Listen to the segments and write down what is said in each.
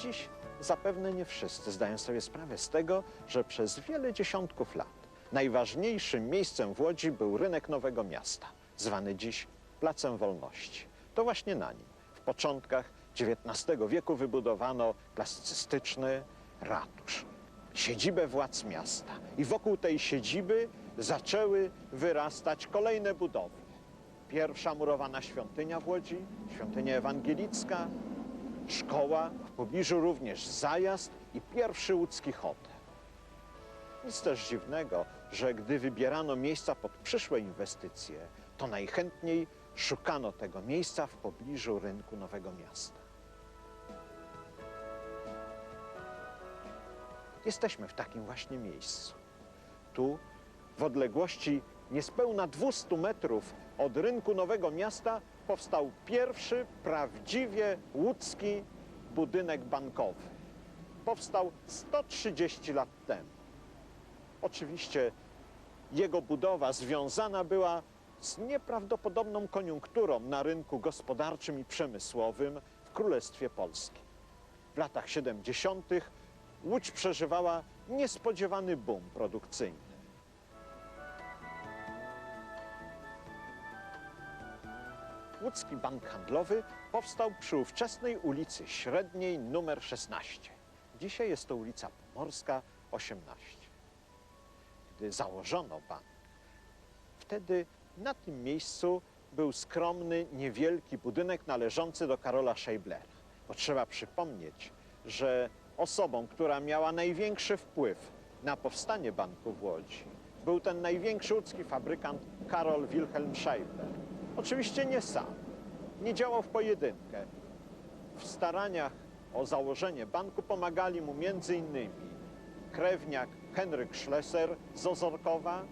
Dziś zapewne nie wszyscy zdają sobie sprawę z tego, że przez wiele dziesiątków lat najważniejszym miejscem w Łodzi był rynek Nowego Miasta, zwany dziś Placem Wolności. To właśnie na nim w początkach XIX wieku wybudowano klasycystyczny ratusz, siedzibę władz miasta. I wokół tej siedziby zaczęły wyrastać kolejne budowle. Pierwsza murowana świątynia w Łodzi, świątynia ewangelicka, szkoła, pobliżu również zajazd i pierwszy łódzki hotel. Nic też dziwnego, że gdy wybierano miejsca pod przyszłe inwestycje, to najchętniej szukano tego miejsca w pobliżu rynku Nowego Miasta. Jesteśmy w takim właśnie miejscu. Tu, w odległości niespełna 200 metrów od rynku Nowego Miasta, powstał pierwszy prawdziwie łódzki budynek bankowy. Powstał 130 lat temu. Oczywiście jego budowa związana była z nieprawdopodobną koniunkturą na rynku gospodarczym i przemysłowym w Królestwie Polskim. W latach 70. Łódź przeżywała niespodziewany boom produkcyjny. Łódzki Bank Handlowy powstał przy ówczesnej ulicy Średniej numer 16. Dzisiaj jest to ulica Pomorska 18. Gdy założono bank, wtedy na tym miejscu był skromny, niewielki budynek należący do Karola Scheiblera. Bo trzeba przypomnieć, że osobą, która miała największy wpływ na powstanie banku w Łodzi, był ten największy łódzki fabrykant Karol Wilhelm Scheibler. Oczywiście nie sam, nie działał w pojedynkę. W staraniach o założenie banku pomagali mu innymi krewniak Henryk Schlesser z Ozorkowa,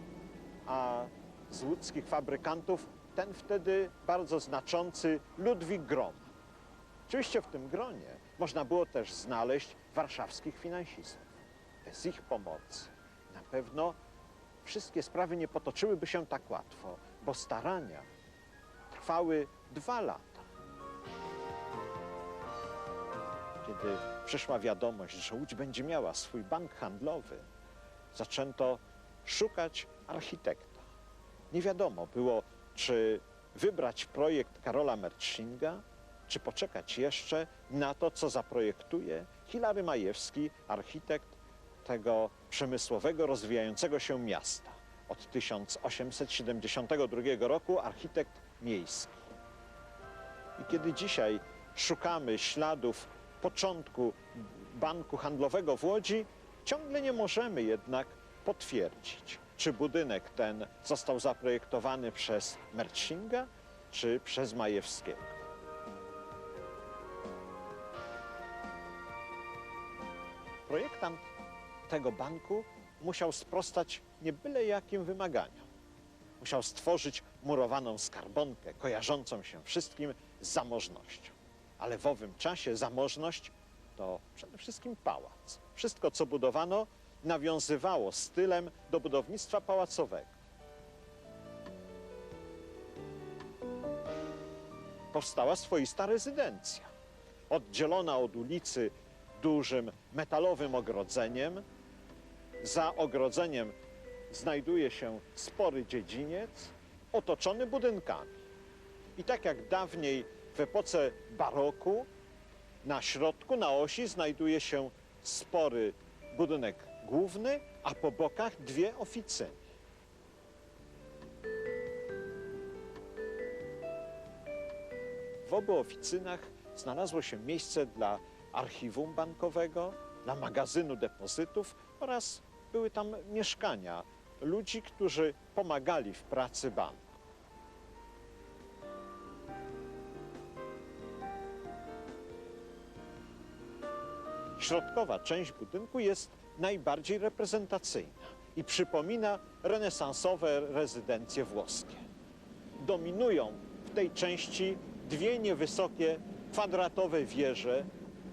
a z łódzkich fabrykantów ten wtedy bardzo znaczący Ludwik Grom. Oczywiście w tym gronie można było też znaleźć warszawskich finansistów. Bez ich pomocy na pewno wszystkie sprawy nie potoczyłyby się tak łatwo, bo starania trwały dwa lata. Kiedy przyszła wiadomość, że Łódź będzie miała swój bank handlowy, zaczęto szukać architekta. Nie wiadomo było, czy wybrać projekt Karola Mertszinga, czy poczekać jeszcze na to, co zaprojektuje Hilary Majewski, architekt tego przemysłowego, rozwijającego się miasta. Od 1872 roku architekt miejski. I kiedy dzisiaj szukamy śladów początku banku handlowego w Łodzi, ciągle nie możemy jednak potwierdzić, czy budynek ten został zaprojektowany przez Mercinga, czy przez Majewskiego. Projektant tego banku musiał sprostać nie byle jakim wymaganiom. Musiał stworzyć murowaną skarbonkę, kojarzącą się wszystkim z zamożnością. Ale w owym czasie zamożność to przede wszystkim pałac. Wszystko, co budowano, nawiązywało stylem do budownictwa pałacowego. Powstała swoista rezydencja, oddzielona od ulicy dużym metalowym ogrodzeniem. Za ogrodzeniem znajduje się spory dziedziniec otoczony budynkami. I tak jak dawniej w epoce baroku, na środku, na osi znajduje się spory budynek główny, a po bokach dwie oficyny. W obu oficynach znalazło się miejsce dla archiwum bankowego, dla magazynu depozytów oraz były tam mieszkania ludzi, którzy pomagali w pracy banku. Środkowa część budynku jest najbardziej reprezentacyjna i przypomina renesansowe rezydencje włoskie. Dominują w tej części dwie niewysokie kwadratowe wieże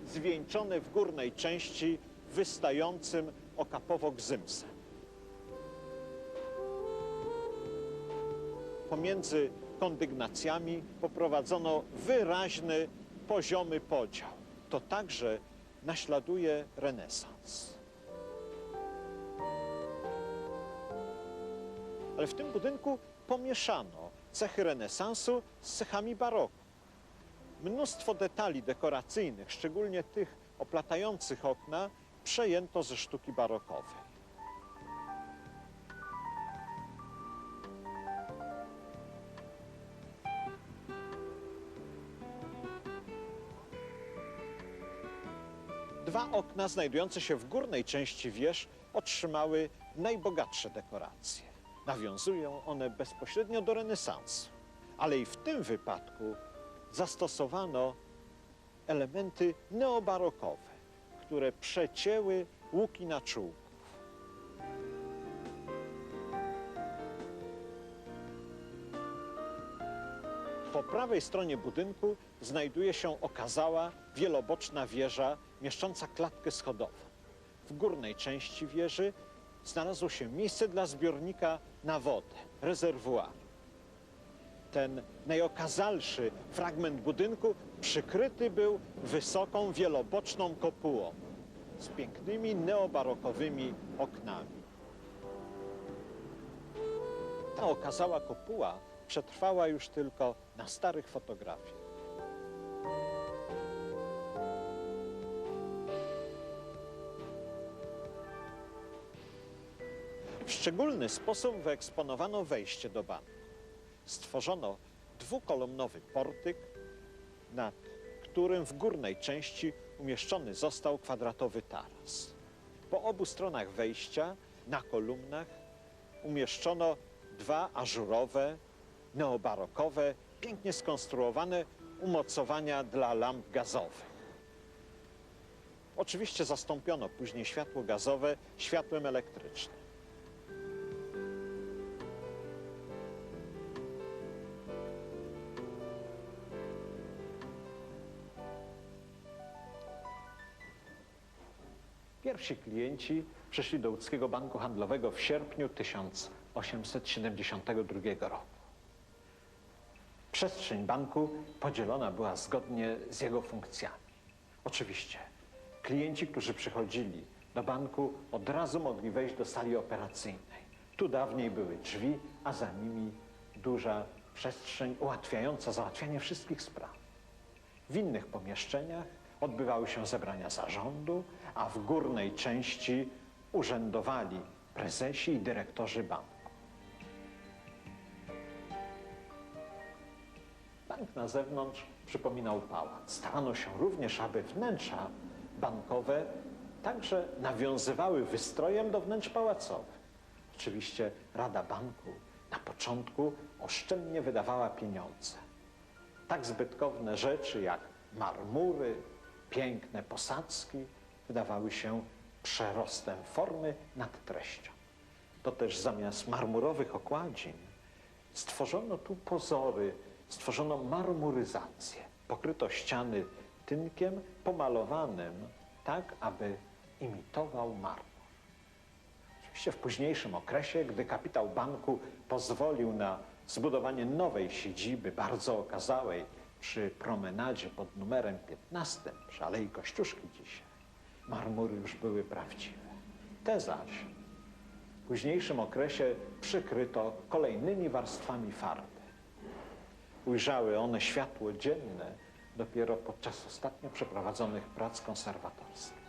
zwieńczone w górnej części wystającym okapowo gzymsem. Pomiędzy kondygnacjami poprowadzono wyraźny, poziomy podział. To także naśladuje renesans. Ale w tym budynku pomieszano cechy renesansu z cechami baroku. Mnóstwo detali dekoracyjnych, szczególnie tych oplatających okna, przejęto ze sztuki barokowej. Dwa okna znajdujące się w górnej części wież otrzymały najbogatsze dekoracje. Nawiązują one bezpośrednio do renesansu, ale i w tym wypadku zastosowano elementy neobarokowe, które przecięły łuki na czółków. Po prawej stronie budynku znajduje się okazała wieloboczna wieża mieszcząca klatkę schodową. W górnej części wieży znalazło się miejsce dla zbiornika na wodę, rezerwuar. Ten najokazalszy fragment budynku przykryty był wysoką wieloboczną kopułą z pięknymi neobarokowymi oknami. Ta okazała kopuła przetrwała już tylko na starych fotografiach. W szczególny sposób wyeksponowano wejście do banku. Stworzono dwukolumnowy portyk, nad którym w górnej części umieszczony został kwadratowy taras. Po obu stronach wejścia na kolumnach umieszczono dwa ażurowe, neobarokowe, pięknie skonstruowane umocowania dla lamp gazowych. Oczywiście zastąpiono później światło gazowe światłem elektrycznym. Pierwsi klienci przyszli do łódzkiego banku handlowego w sierpniu 1872 roku. Przestrzeń banku podzielona była zgodnie z jego funkcjami. Oczywiście klienci, którzy przychodzili do banku, od razu mogli wejść do sali operacyjnej. Tu dawniej były drzwi, a za nimi duża przestrzeń ułatwiająca załatwianie wszystkich spraw. W innych pomieszczeniach odbywały się zebrania zarządu, a w górnej części urzędowali prezesi i dyrektorzy banku. Bank na zewnątrz przypominał pałac. Starano się również, aby wnętrza bankowe także nawiązywały wystrojem do wnętrz pałacowych. Oczywiście Rada Banku na początku oszczędnie wydawała pieniądze. Tak zbytkowne rzeczy jak marmury, piękne posadzki wydawały się przerostem formy nad treścią. To też zamiast marmurowych okładzin stworzono tu pozory, stworzono marmuryzację. Pokryto ściany tynkiem pomalowanym tak, aby imitował marmur. Oczywiście w późniejszym okresie, gdy kapitał banku pozwolił na zbudowanie nowej siedziby, bardzo okazałej, przy promenadzie pod numerem 15, przy Alei Kościuszki dzisiaj, marmury już były prawdziwe. Te zaś w późniejszym okresie przykryto kolejnymi warstwami farby. Ujrzały one światło dzienne dopiero podczas ostatnio przeprowadzonych prac konserwatorskich.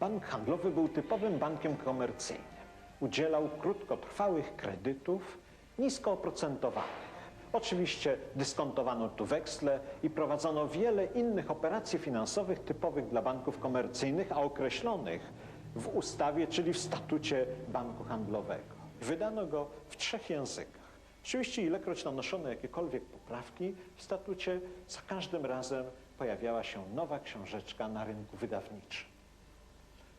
Bank handlowy był typowym bankiem komercyjnym. Udzielał krótkotrwałych kredytów nisko oprocentowanych. Oczywiście dyskontowano tu weksle i prowadzono wiele innych operacji finansowych typowych dla banków komercyjnych, a określonych w ustawie, czyli w statucie banku handlowego. Wydano go w trzech językach. Oczywiście ilekroć nanoszono jakiekolwiek poprawki w statucie, za każdym razem pojawiała się nowa książeczka na rynku wydawniczym.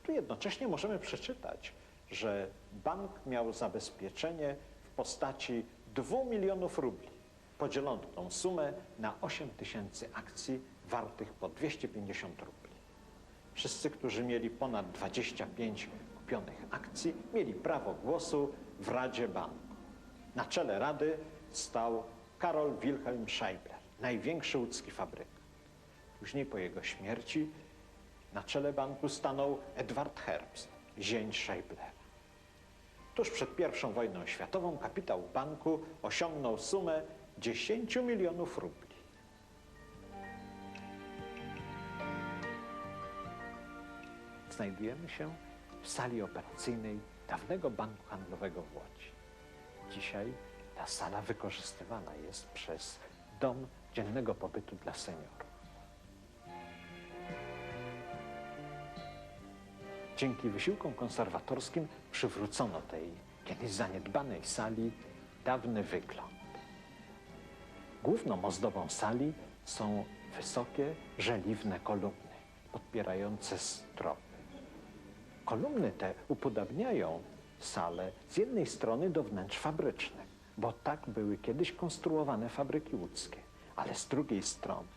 Tu jednocześnie możemy przeczytać, że bank miał zabezpieczenie w postaci 2 milionów rubli. Podzielono tą sumę na 8 tysięcy akcji wartych po 250 rubli. Wszyscy, którzy mieli ponad 25 kupionych akcji, mieli prawo głosu w Radzie Banku. Na czele Rady stał Karol Wilhelm Scheibler, największy łódzki fabryk. Później po jego śmierci na czele banku stanął Edward Herbst, zięć Scheiblera. Tuż przed I wojną światową kapitał banku osiągnął sumę 10 milionów rubli. Znajdujemy się w sali operacyjnej dawnego banku handlowego w Łodzi. Dzisiaj ta sala wykorzystywana jest przez dom dziennego pobytu dla seniorów. Dzięki wysiłkom konserwatorskim przywrócono tej kiedyś zaniedbanej sali dawny wygląd. Główną ozdobą sali są wysokie, żeliwne kolumny podpierające stropy. Kolumny te upodabniają salę z jednej strony do wnętrz fabrycznych, bo tak były kiedyś konstruowane fabryki łódzkie, ale z drugiej strony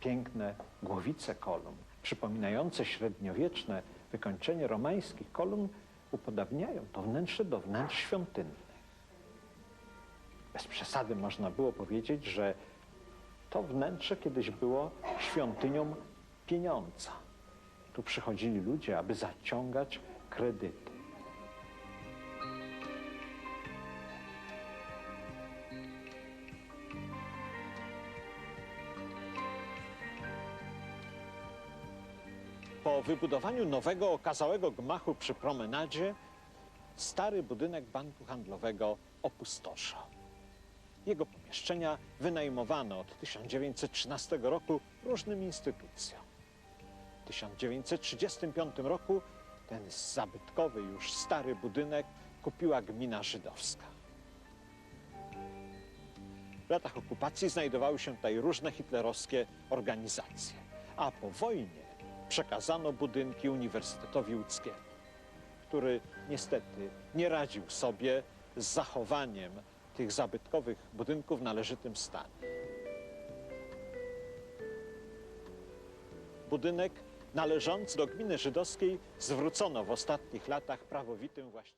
piękne głowice kolumn, przypominające średniowieczne wykończenie romańskich kolumn, upodabniają to wnętrze do wnętrz świątynnych. Bez przesady można było powiedzieć, że to wnętrze kiedyś było świątynią pieniądza. Tu przychodzili ludzie, aby zaciągać kredyty. Po wybudowaniu nowego, okazałego gmachu przy promenadzie, stary budynek banku handlowego opustoszał. Jego pomieszczenia wynajmowano od 1913 roku różnym instytucjom. W 1935 roku ten zabytkowy już stary budynek kupiła gmina żydowska. W latach okupacji znajdowały się tutaj różne hitlerowskie organizacje, a po wojnie przekazano budynki Uniwersytetowi Łódzkiemu, który niestety nie radził sobie z zachowaniem tych zabytkowych budynków w należytym stanie. Budynek należący do gminy żydowskiej zwrócono w ostatnich latach prawowitym właścicielom.